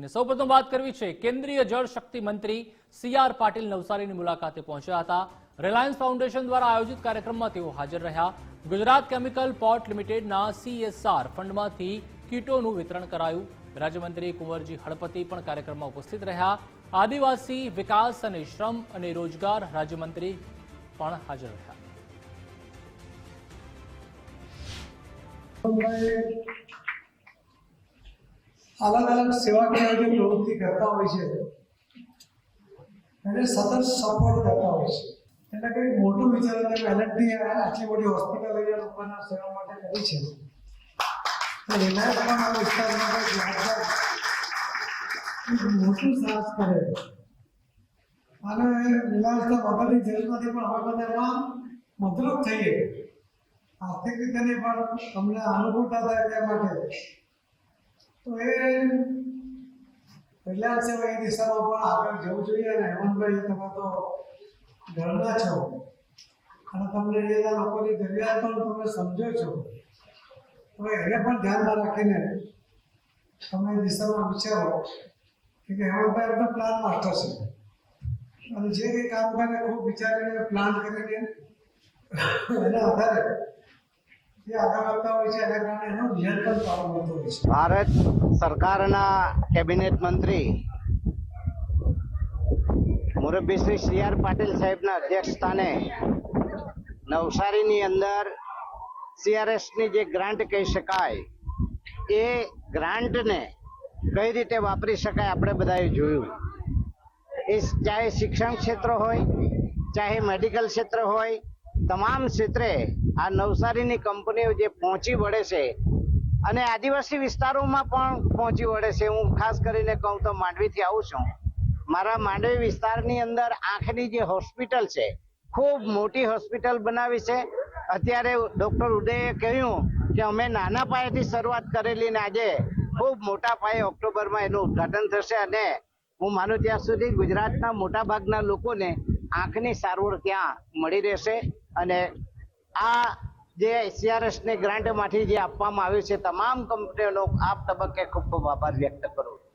અને સૌપ્રથમ વાત કરવી છે, કેન્દ્રીય જળ શક્તિ મંત્રી સી આર પાટીલ નવસારીની મુલાકાતે પહોંચ્યા હતા. રિલાયન્સ ફાઉન્ડેશન દ્વારા આયોજિત કાર્યક્રમમાં તેઓ હાજર રહ્યા. ગુજરાત કેમિકલ પોર્ટ લિમિટેડના સીએસઆર ફંડમાંથી કીટોનું વિતરણ કરાયું. રાજ્યમંત્રી કુંવરજી હળપતિ પણ કાર્યક્રમમાં ઉપસ્થિત રહ્યા. આદિવાસી, વિકાસ અને શ્રમ અને રોજગાર રાજ્યમંત્રી પણ હાજર રહ્યા. અલગ અલગ સેવાકીય જે પ્રવૃત્તિ કરતા હોય છે. એને સતત સપોર્ટ કરતા હોય છે. એટલે કંઈક મોટું વિચાર તમે આટલી મોટી હોસ્પિટલ અહીંયા લોકોના સેવા માટે કરી છે. કંઈક મોટું સાહસ કરે. અને રિલાયન્સના મદદની જરૂર પણ હવે બધા એમાં મદરૂપ થઈએ. આર્થિક રીતેની પણ અમને અનુકૂળતા થાય તે માટે. તો એ પહેલા છે એ દિશામાં પણ આગળ જવું જોઈએ અને હેમંતભાઈ તમે તો ઘરના છો. અને તમને એના લોકોની જરૂરિયાત પણ તમે સમજો છો. હવે એને પણ ધ્યાનમાં રાખીને તમે એ દિશામાં વિચારો કે કે હેમંતભાઈ એમનો પ્લાન માસ્ટર છે. અને જે કંઈ કામ કરે ખૂબ વિચારીને પ્લાન કરીને એના આધારે ભારત સરકારના કેબિનેટ મંત્રી મુરબ્બી શ્રી સી આર પાટીલ સાહેબના અધ્યક્ષ સ્થાને નવસારીની અંદર સીઆરએસની જે ગ્રાન્ટ કહી શકાય, એ ગ્રાન્ટને કઈ રીતે વાપરી શકાય આપણે બધાએ જોયું. એ ચાહે શિક્ષણ ક્ષેત્ર હોય, ચાહે મેડિકલ ક્ષેત્ર હોય તમામ ક્ષેત્રે આ નવસારીની કંપનીઓ જે પહોંચી વળે છે અને આદિવાસી વિસ્તારોમાં પણ પહોંચી વળે છે. હું ખાસ કરીને કહું તો માંડવીથી આવું છું. મારા માંડવી વિસ્તારની અંદર આંખની જે હોસ્પિટલ છે, ખૂબ મોટી હોસ્પિટલ બનાવી છે. અત્યારે ડૉક્ટર ઉદયે કહ્યું કે અમે નાના પાયેથી શરૂઆત કરેલી ને આજે ખૂબ મોટા પાયે ઓક્ટોબરમાં એનું ઉદ્ઘાટન થશે અને હું માનું ત્યાં સુધી ગુજરાતના મોટાભાગના લોકોને આંખની સારવાર ત્યાં મળી રહેશે. અને આ જે સીઆરએસની ગ્રાન્ટમાંથી જે આપવામાં આવ્યું છે, તમામ કંપનીઓનો આ તબક્કે ખૂબ ખૂબ આભાર વ્યક્ત કરું